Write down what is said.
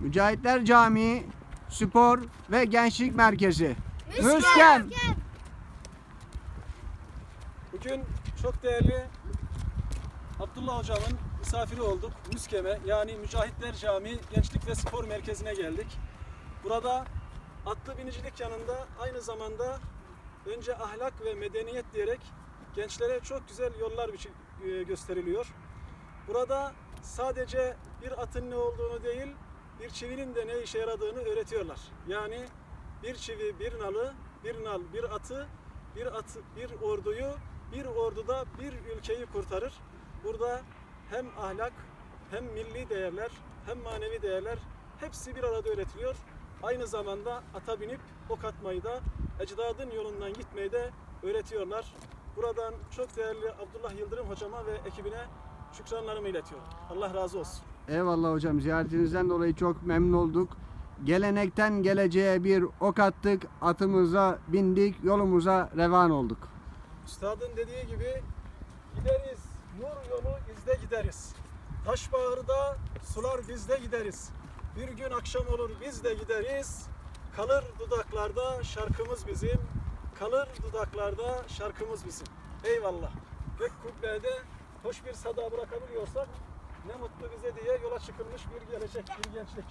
Mücahitler Camii Spor ve Gençlik Merkezi. Müskem. Müskem. Bugün çok değerli Abdullah Hocam'ın misafiri olduk. Müskem'e yani Mücahitler Camii Gençlik ve Spor Merkezi'ne geldik. Burada atlı binicilik yanında aynı zamanda önce ahlak ve medeniyet diyerek gençlere çok güzel yollar e, gösteriliyor. Burada sadece bir atın ne olduğunu değil, bir çivinin de ne işe yaradığını öğretiyorlar. Yani bir çivi bir nalı, bir nal bir atı, bir atı bir orduyu, bir orduda bir ülkeyi kurtarır. Burada hem ahlak, hem milli değerler, hem manevi değerler hepsi bir arada öğretiliyor. Aynı zamanda ata binip ok atmayı da ecdadın yolundan gitmeyi de öğretiyorlar. Buradan çok değerli Abdullah Yıldırım hocama ve ekibine şükranlarımı iletiyorum. Allah razı olsun. Eyvallah hocam ziyaretinizden dolayı çok memnun olduk. Gelenekten geleceğe bir ok attık, atımıza bindik, yolumuza revan olduk. Üstadın dediği gibi gideriz, nur yolu izde gideriz. Taş bağırda sular bizde gideriz. Bir gün akşam olur biz de gideriz. Kalır dudaklarda şarkımız bizim. Kalır dudaklarda şarkımız bizim. Eyvallah. Gök kubbede hoş bir sada bırakabiliyorsak ne mutlu bize diye yola çıkılmış bir gelecek, bir gençlik.